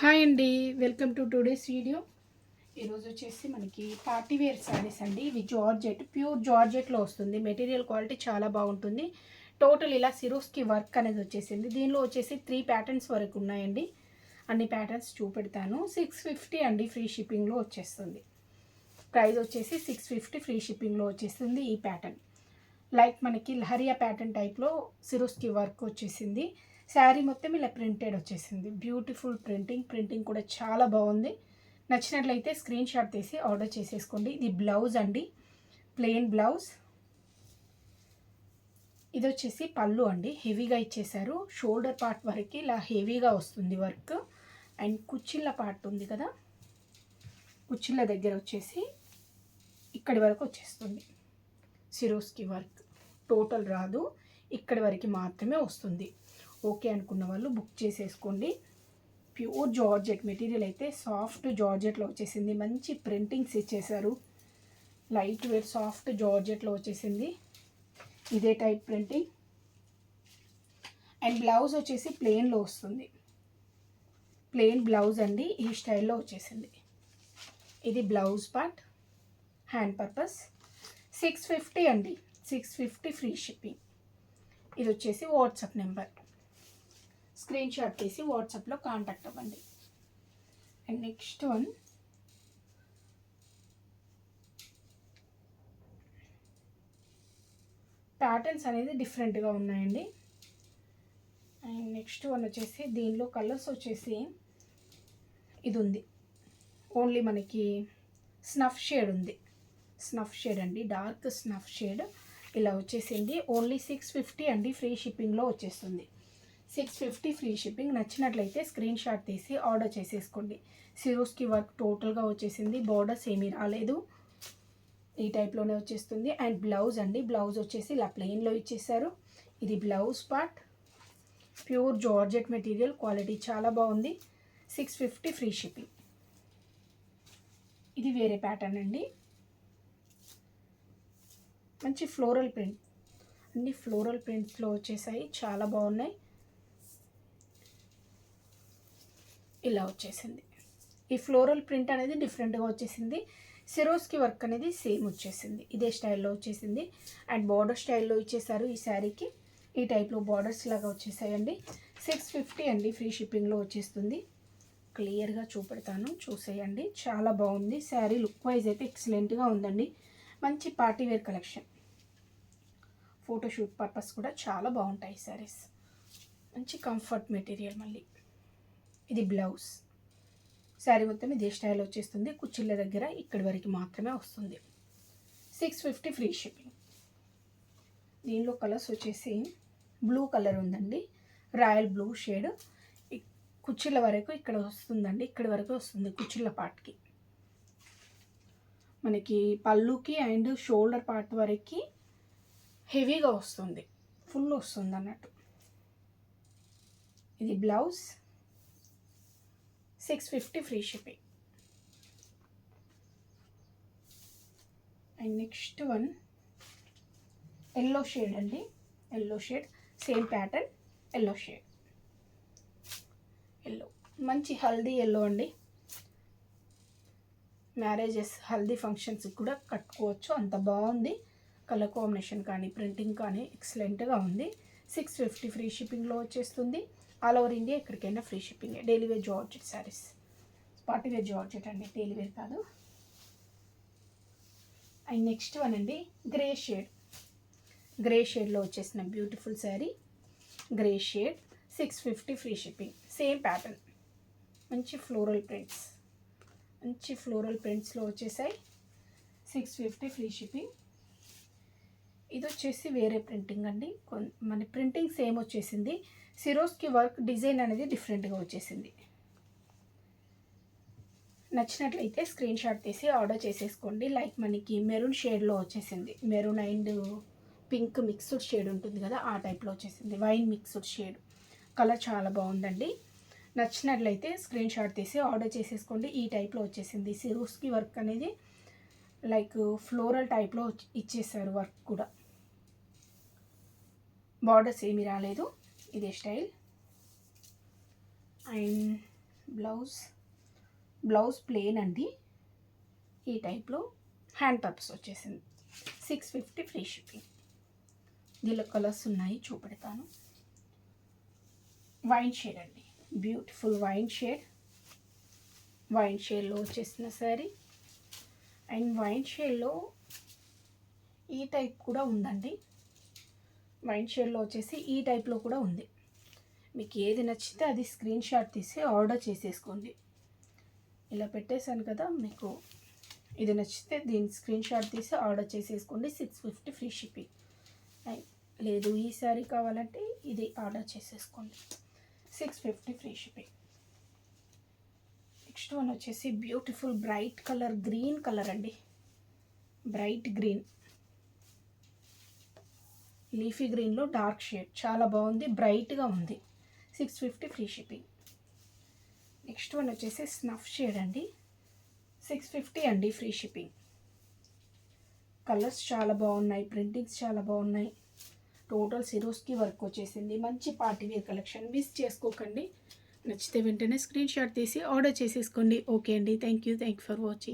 Hi అండి welcome to today's video. ఈరోజు వచ్చేసి మనకి పార్టీ వేర్ శారీస్ అండి. ఇవి జార్జెట్ ప్యూర్ జార్జెట్లో వస్తుంది. మెటీరియల్ క్వాలిటీ చాలా బాగుంటుంది. టోటల్ ఇలా సిరోస్కి వర్క్ అనేది వచ్చేసింది. దీనిలో వచ్చేసి త్రీ ప్యాటర్న్స్ వరకు ఉన్నాయండి. అన్ని ప్యాటర్న్స్ చూపెడతాను. సిక్స్ ఫిఫ్టీ అండి ఫ్రీ షిప్పింగ్లో వచ్చేస్తుంది. ప్రైస్ వచ్చేసి సిక్స్ ఫిఫ్టీ ఫ్రీ షిప్పింగ్లో వచ్చేస్తుంది ఈ ప్యాటర్న్. లైక్ మనకి లహరియా ప్యాటర్న్ టైప్లో సిరోస్కి వర్క్ వచ్చేసింది. శారీ మొత్తం ఇలా ప్రింటెడ్ వచ్చేసింది. బ్యూటిఫుల్ ప్రింటింగ్ ప్రింటింగ్ కూడా చాలా బాగుంది. నచ్చినట్లయితే స్క్రీన్ షాట్ తీసి ఆర్డర్ చేసేసుకోండి. ఇది బ్లౌజ్ అండి. ప్లెయిన్ బ్లౌజ్ ఇది వచ్చేసి పళ్ళు అండి. హెవీగా ఇచ్చేసారు షోల్డర్ పార్ట్ వరకు ఇలా హెవీగా వస్తుంది వర్క్ అండ్ కుచ్చిళ్ళ పార్ట్ ఉంది కదా. కుచ్చిళ్ళ దగ్గర వచ్చేసి ఇక్కడి వరకు వచ్చేస్తుంది. సిరోస్కి వర్క్ టోటల్ రాదు. ఇక్కడి వరకు మాత్రమే వస్తుంది. ఓకే అనుకున్న వాళ్ళు బుక్ చేసేసుకోండి. ప్యూర్ జార్జెట్ మెటీరియల్ అయితే సాఫ్ట్ జార్జెట్లో వచ్చేసింది. మంచి ప్రింటింగ్స్ ఇచ్చేసారు లైట్ వెయిట్ సాఫ్ట్ జార్జెట్లో వచ్చేసింది. ఇదే టైప్ ప్రింటింగ్. అండ్ బ్లౌజ్ వచ్చేసి ప్లెయిన్లో వస్తుంది. ప్లెయిన్ బ్లౌజ్ అండి. ఈ స్టైల్లో వచ్చేసింది. ఇది blouse part. Hand purpose. Six fifty అండి. Six fifty free shipping. ఇది వచ్చేసి వాట్సాప్ నెంబర్. స్క్రీన్ షాట్ తీసి వాట్సాప్లో కాంటాక్ట్ అవ్వండి. అండ్ నెక్స్ట్ వన్ ప్యాటర్న్స్ అనేది డిఫరెంట్గా ఉన్నాయండి. అండ్ నెక్స్ట్ వన్ వచ్చేసి దీనిలో కలర్స్ వచ్చేసి ఇది ఉంది. ఓన్లీ మనకి స్నఫ్ షేడ్ ఉంది. స్నఫ్ షేడ్ అండి డార్క్ స్నఫ్ షేడ్ ఇలా వచ్చేసింది. ఓన్లీ సిక్స్ ఫిఫ్టీ అండి ఫ్రీ షిప్పింగ్లో వచ్చేస్తుంది. సిక్స్ ఫిఫ్టీ ఫ్రీ షిప్పింగ్ నచ్చినట్లయితే స్క్రీన్ షాట్ తీసి ఆర్డర్ చేసేసుకోండి. సిరోస్కి వర్క్ టోటల్గా వచ్చేసింది బార్డర్స్ ఏమీ రాలేదు. ఈ టైప్లోనే వచ్చేస్తుంది. అండ్ బ్లౌజ్ అండి బ్లౌజ్ వచ్చేసి ఇలా ప్లెయిన్లో ఇచ్చేసారు. ఇది blouse part. Pure georgette material quality చాలా బాగుంది. Six fifty free shipping. ఇది వేరే ప్యాటర్న్ అండి. మంచి ఫ్లోరల్ ప్రింట్. అన్ని ఫ్లోరల్ ప్రింట్స్లో వచ్చేసాయి చాలా బాగున్నాయి. ఇలా వచ్చేసింది. ఈ ఫ్లోరల్ ప్రింట్ అనేది డిఫరెంట్గా వచ్చేసింది. సిరోస్కి వర్క్ అనేది సేమ్ వచ్చేసింది. ఇదే స్టైల్లో వచ్చేసింది. అండ్ బార్డర్ స్టైల్లో ఇచ్చేసారు ఈ శారీకి. ఈ టైప్లో బార్డర్స్ లాగా వచ్చేసాయండి. సిక్స్ ఫిఫ్టీ అండి ఫ్రీ షిప్పింగ్లో వచ్చేస్తుంది. క్లియర్గా చూపెడతాను. చూసేయండి. చాలా బాగుంది. శారీ లుక్ వైజ్ అయితే ఎక్సలెంట్గా ఉందండి. మంచి party wear collection. Photoshoot purpose కూడా చాలా బాగుంటాయి శారీస్. మంచి కంఫర్ట్ మెటీరియల్ మళ్ళీ. ఇది బ్లౌజ్. శారీ మొత్తం ఇదే స్టైల్ వచ్చేస్తుంది. కుచ్చిళ్ళ దగ్గర ఇక్కడి వరకు మాత్రమే వస్తుంది. సిక్స్ ఫిఫ్టీ ఫ్రీ షిప్పింగ్ దీనిలో కలర్స్ వచ్చేసి బ్లూ కలర్ ఉందండి. రాయల్ బ్లూ షేడ్ కుచ్చిళ్ళ వరకు ఇక్కడ వస్తుందండి. ఇక్కడి వరకు వస్తుంది కుచ్చిళ్ళ పార్ట్కి మనకి పళ్ళుకి అండ్ షోల్డర్ పార్ట్ వరకు హెవీగా వస్తుంది. ఫుల్ వస్తుంది అన్నట్టు. ఇది blouse. Six fifty free shipping. And next one yellow shade అండి. Yellow shade same pattern yellow shade. Yellow మంచి హల్దీ ఎల్లో అండి. మ్యారేజెస్ హల్దీ ఫంక్షన్స్ కూడా కట్టుకోవచ్చు. అంత బాగుంది. కలర్ కాంబినేషన్ కానీ ప్రింటింగ్ కానీ ఎక్సలెంట్గా ఉంది. సిక్స్ ఫిఫ్టీ ఫ్రీ షిప్పింగ్లో వచ్చేస్తుంది. ఆల్ ఓవర్ ఇండియా ఎక్కడికైనా free shipping. Daily wear georgette saris. Party wear georgette అండి. డైలీ వేర్ కాదు. అండ్ నెక్స్ట్ వన్ అండి. Grey shade. గ్రే షేడ్లో వచ్చేసిన beautiful sari. Grey shade. Six fifty free shipping. Same pattern. మంచి floral prints. మంచి floral ప్రింట్స్లో వచ్చేసాయి. Six fifty free shipping. ఇది వచ్చేసి వేరే ప్రింటింగ్ అండి. మన ప్రింటింగ్ సేమ్ వచ్చేసింది. సిరోస్కి వర్క్ డిజైన్ అనేది డిఫరెంట్గా వచ్చేసింది. నచ్చినట్లయితే స్క్రీన్ షాట్ తీసి ఆర్డర్ చేసేసుకోండి. లైక్ మనకి మెరూన్ షేడ్లో వచ్చేసింది. Maroon and pink mixed shade ఉంటుంది కదా ఆ టైప్లో వచ్చేసింది. Wine mixed shade. కలర్ చాలా బాగుందండి. నచ్చినట్లయితే స్క్రీన్ షాట్ తీసి ఆర్డర్ చేసేసుకోండి. ఈ టైప్లో వచ్చేసింది. సిరోస్కి వర్క్ అనేది లైక్ ఫ్లోరల్ టైప్లో ఇచ్చేసారు వర్క్ కూడా. బార్డర్స్ ఏమీ రాలేదు. ఇదే style. And blouse. Blouse plain అండి. ఈ టైప్లో హ్యాండ్ పప్స్ వచ్చేసింది. Six fifty free shipping. దీనిలో కలర్స్ ఉన్నాయి చూపెడతాను. వైన్ షేడ్ అండి. Beautiful wine shade. వైన్ షేడ్లో వచ్చేసిన శారీ. అండ్ వైన్ షేడ్లో ఈ టైప్ కూడా ఉందండి. వైన్ షేడ్లో వచ్చేసి ఈ టైప్లో కూడా ఉంది. మీకు ఏది నచ్చితే అది స్క్రీన్ షాట్ తీసి ఆర్డర్ చేసేసుకోండి. ఇలా పెట్టేశాను కదా మీకు ఇది నచ్చితే దీని స్క్రీన్ షాట్ తీసి ఆర్డర్ చేసేసుకోండి. సిక్స్ ఫిఫ్టీ ఫ్రీ షిప్పింగ్ లేదు ఈ శారీ కావాలంటే ఇది ఆర్డర్ చేసేసుకోండి. Six fifty free shipping next one వచ్చేసి beautiful bright colour green colour అండి. బ్రైట్ గ్రీన్ లీఫీ గ్రీన్లో డార్క్ షేడ్ చాలా బాగుంది బ్రైట్గా ఉంది. Six fifty free shipping next one వచ్చేసి స్నఫ్ షేడ్ అండి. సిక్స్ ఫిఫ్టీ అండి ఫ్రీ షిప్పింగ్ కలర్స్ చాలా బాగున్నాయి ప్రింటింగ్స్ చాలా బాగున్నాయి. టోటల్ సిరోస్కి వర్క్ వచ్చేసింది. మంచి పార్టీ వేర్ కలెక్షన్ మిస్ చేసుకోకండి. నచ్చితే వెంటనే స్క్రీన్ షాట్ తీసి ఆర్డర్ చేసేసుకోండి. ఓకే అండి. Thank you thank you for watching